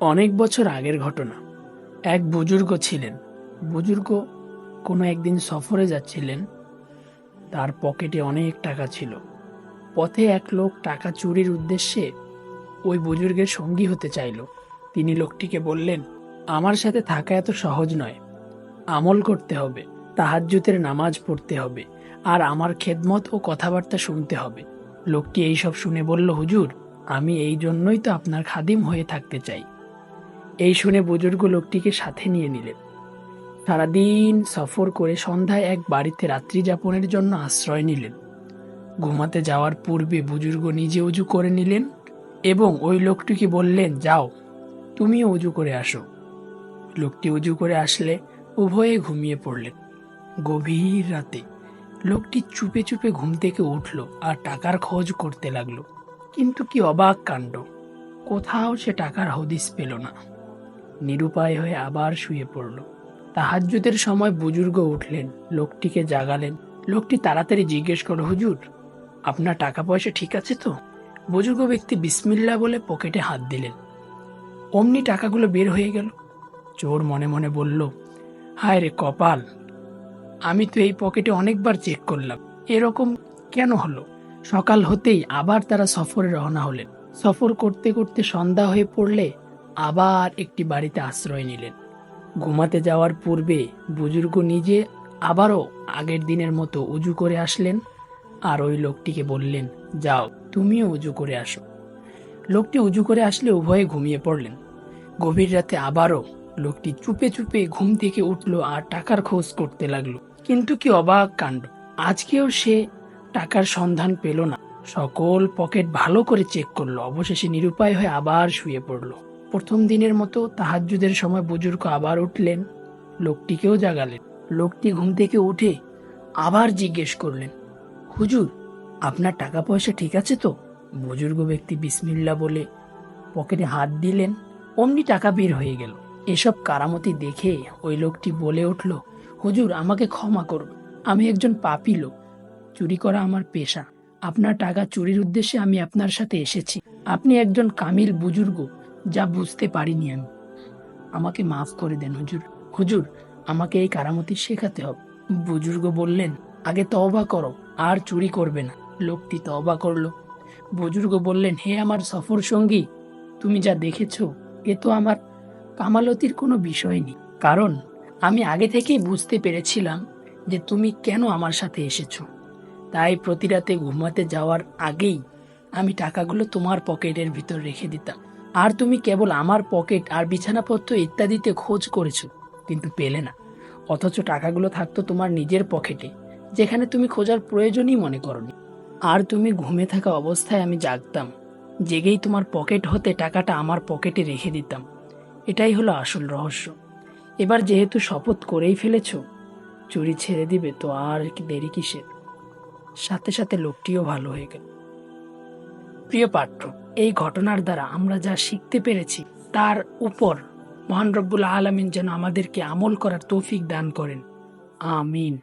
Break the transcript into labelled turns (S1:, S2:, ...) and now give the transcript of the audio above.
S1: অনেক বছর আগের ঘটনা। এক বুজুর্গ ছিলেন। বুজুর্গ কোনো একদিন সফরে যাচ্ছিলেন। তার পকেটে অনেক টাকা ছিল। পথে এক লোক টাকা চুরির উদ্দেশ্যে ওই বুজুর্গের সঙ্গী হতে চাইল। তিনি লোকটিকে বললেন, আমার সাথে থাকা এত সহজ নয়। আমল করতে হবে তাহাজ্জুতের নামাজ পড়তে হবে, আর আমার খেদমত ও কথাবার্তা শুনতে হবে। লোকটি এইসব শুনে বলল, হুজুর, আমি এই জন্যই তো আপনার খাদিম হয়ে থাকতে চাই। এই শুনে বুজুর্গ লোকটিকে সাথে নিয়ে নিলেন। সারাদিন সফর করে সন্ধ্যায় এক বাড়িতে রাত্রি যাপনের জন্য আশ্রয় নিলেন। ঘুমাতে যাওয়ার পূর্বে বুজুর্গ নিজে উজু করে নিলেন এবং ওই লোকটিকে বললেন, যাও, তুমিও উজু করে আসো। লোকটি উজু করে আসলে উভয়ে ঘুমিয়ে পড়লেন। গভীর রাতে লোকটি চুপে চুপে ঘুম থেকে উঠল আর টাকার খোঁজ করতে লাগল। কিন্তু কি অবাক কাণ্ড, কোথাও সে টাকার হদিস পেল না। নিরুপায় হয়ে আবার শুয়ে পড়ল। তাহাজ্জুদের সময় বুজুর্গ উঠলেন, লোকটিকে জাগালেন। লোকটি তাড়াতাড়ি জিজ্ঞেস করল, হুজুর, আপনার টাকা পয়সা ঠিক আছে তো? বুজুর্গ ব্যক্তি বিসমিল্লা বলে পকেটে হাত দিলেন। অমনি টাকাগুলো বের হয়ে গেল। চোর মনে মনে বলল, হায় রে কপাল, আমি তো এই পকেটে অনেকবার চেক করলাম। এরকম কেন হলো? সকাল হতেই আবার তারা সফরে রওনা হলেন। সফর করতে করতে সন্ধ্যা হয়ে পড়লে আবার একটি বাড়িতে আশ্রয় নিলেন। ঘুমাতে যাওয়ার পূর্বে বুজুর্গ নিজে আবারও আগের দিনের মতো উজু করে আসলেন আর ওই লোকটিকে বললেন, যাও, তুমিও উজু করে আসো। লোকটি উজু করে আসলে উভয়ে ঘুমিয়ে পড়লেন। গভীর রাতে আবারও লোকটি চুপে চুপে ঘুম থেকে উঠল আর টাকার খোঁজ করতে লাগল। কিন্তু কি অবাক কাণ্ড, আজকেও সে টাকার সন্ধান পেল না। সকল পকেট ভালো করে চেক করল, অবশেষে নিরুপায় হয়ে আবার শুয়ে পড়ল। প্রথম দিনের মতো তাহাজ্জুদের সময় বুজুর্গ আবার উঠলেন। লোকটিকেও জাগালেন। লোকটি ঘুম থেকে উঠে আবার জিজ্ঞেস করলেন, হুজুর, আপনার টাকা পয়সা ঠিক আছে তো? বুজুর্গ ব্যক্তি বিসমিল্লা বলে পকেটে হাত দিলেন, অমনি টাকা বের হয়ে গেল। এসব কারামতি দেখে ওই লোকটি বলে উঠল, হুজুর, আমাকে ক্ষমা করুন। আমি একজন পাপী লোক। চুরি করা আমার পেশা। আপনার টাকা চুরির উদ্দেশ্যে আমি আপনার সাথে এসেছি। আপনি একজন কামিল বুজুর্গ। যা বুঝতে পারিনি আমি। আমাকে মাফ করে দেন, হুজুর। হুজুর, আমাকে এই কারামতি শেখাতে হবে। বুজুর্গ বললেন, আগে তওবা করো, আর চুরি করবে না। লোকটি তওবা করল। বুজুর্গ বললেন, হে আমার সফর সঙ্গী, তুমি যা দেখেছ, এ তো আমার কামালতির কোনো বিষয় নেই। কারণ, আমি আগে থেকেই বুঝতে পেরেছিলাম যে তুমি কেন আমার সাথে এসেছ। তাই প্রতি রাতে ঘুমাতে যাওয়ার আগেই আমি টাকাগুলো তোমার পকেটের ভিতর রেখে দিতাম। আর তুমি কেবল আমার পকেট আর বিছানাপত্র ইত্যাদিতে খোঁজ করেছ, কিন্তু পেলে না। অথচ টাকাগুলো থাকতো তোমার নিজের পকেটে, যেখানে তুমি খোঁজার প্রয়োজনই মনে করনি। আর তুমি ঘুমে থাকা অবস্থায় আমি জাগতাম, জেগেই তোমার পকেট হতে টাকাটা আমার পকেটে রেখে দিতাম। এটাই হলো আসল রহস্য। এবার যেহেতু শপথ করেই ফেলেছ, চুরি ছেড়ে দিবে তো আর দেরি কিসের? সাথে সাথে লোকটিও ভালো হয়ে গেল। প্রিয় পাঠ্য এই ঘটনার দ্বারা আমরা যা শিখতে পেরেছি, তার উপর মহান রব্বুল আলমিন যেন আমাদেরকে আমল করার তৌফিক দান করেন। আমিন।